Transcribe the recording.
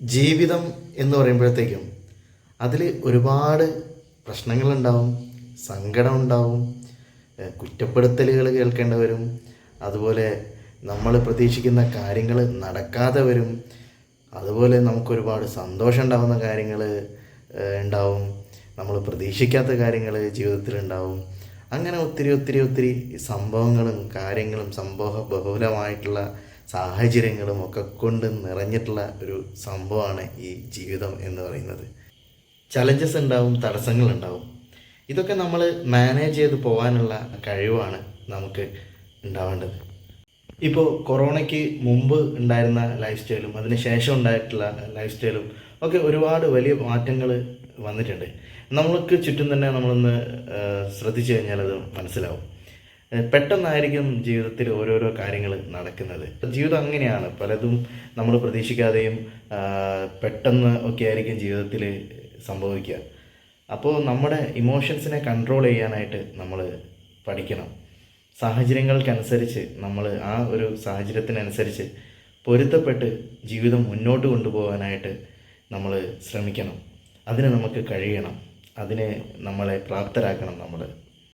ജീവിതം എന്ന് പറയുമ്പോഴത്തേക്കും അതിൽ ഒരുപാട് പ്രശ്നങ്ങളുണ്ടാവും സങ്കടം ഉണ്ടാവും കുറ്റപ്പെടുത്തലുകൾ കേൾക്കേണ്ടി വരും അതുപോലെ നമ്മൾ പ്രതീക്ഷിക്കുന്ന കാര്യങ്ങൾ നടക്കാതെ വരും അതുപോലെ നമുക്കൊരുപാട് സന്തോഷം ഉണ്ടാകുന്ന കാര്യങ്ങൾ ഉണ്ടാവും നമ്മൾ പ്രതീക്ഷിക്കാത്ത കാര്യങ്ങൾ ജീവിതത്തിൽ ഉണ്ടാവും അങ്ങനെ ഒത്തിരി ഒത്തിരി ഒത്തിരി സംഭവങ്ങളും കാര്യങ്ങളും സംഭവ ബഹുലമായിട്ടുള്ള സാഹചര്യങ്ങളും ഒക്കെ കൊണ്ട് നിറഞ്ഞിട്ടുള്ള ഒരു സംഭവമാണ് ഈ ജീവിതം എന്ന് പറയുന്നത്. ചലഞ്ചസ് ഉണ്ടാവും തടസ്സങ്ങൾ ഉണ്ടാവും ഇതൊക്കെ നമ്മൾ മാനേജ് ചെയ്ത് പോകാനുള്ള കഴിവാണ് നമുക്ക് ഉണ്ടാവേണ്ടത്. ഇപ്പോൾ കൊറോണയ്ക്ക് മുമ്പ് ഉണ്ടായിരുന്ന ലൈഫ് സ്റ്റൈലും അതിന് ശേഷം ഉണ്ടായിട്ടുള്ള ലൈഫ് സ്റ്റൈലും ഒക്കെ ഒരുപാട് വലിയ മാറ്റങ്ങൾ വന്നിട്ടുണ്ട്. നമ്മൾക്ക് ചുറ്റും തന്നെ നമ്മളൊന്ന് ശ്രദ്ധിച്ചു കഴിഞ്ഞാൽ അത് മനസ്സിലാവും. പെട്ടെന്നായിരിക്കും ജീവിതത്തിൽ ഓരോരോ കാര്യങ്ങൾ നടക്കുന്നത്. ജീവിതം അങ്ങനെയാണ്. പലതും നമ്മൾ പ്രതീക്ഷിക്കാതെയും പെട്ടെന്ന് ഒക്കെ ആയിരിക്കും ജീവിതത്തിൽ സംഭവിക്കുക. അപ്പോൾ നമ്മുടെ ഇമോഷൻസിനെ കൺട്രോൾ ചെയ്യാനായിട്ട് നമ്മൾ പഠിക്കണം. സാഹചര്യങ്ങൾക്കനുസരിച്ച് നമ്മൾ ആ ഒരു സാഹചര്യത്തിനനുസരിച്ച് പൊരുത്തപ്പെട്ട് ജീവിതം മുന്നോട്ട് കൊണ്ടുപോകാനായിട്ട് നമ്മൾ ശ്രമിക്കണം. അതിന് നമുക്ക് കഴിയണം. അതിനെ നമ്മളെ പ്രാപ്തരാക്കണം നമ്മൾ.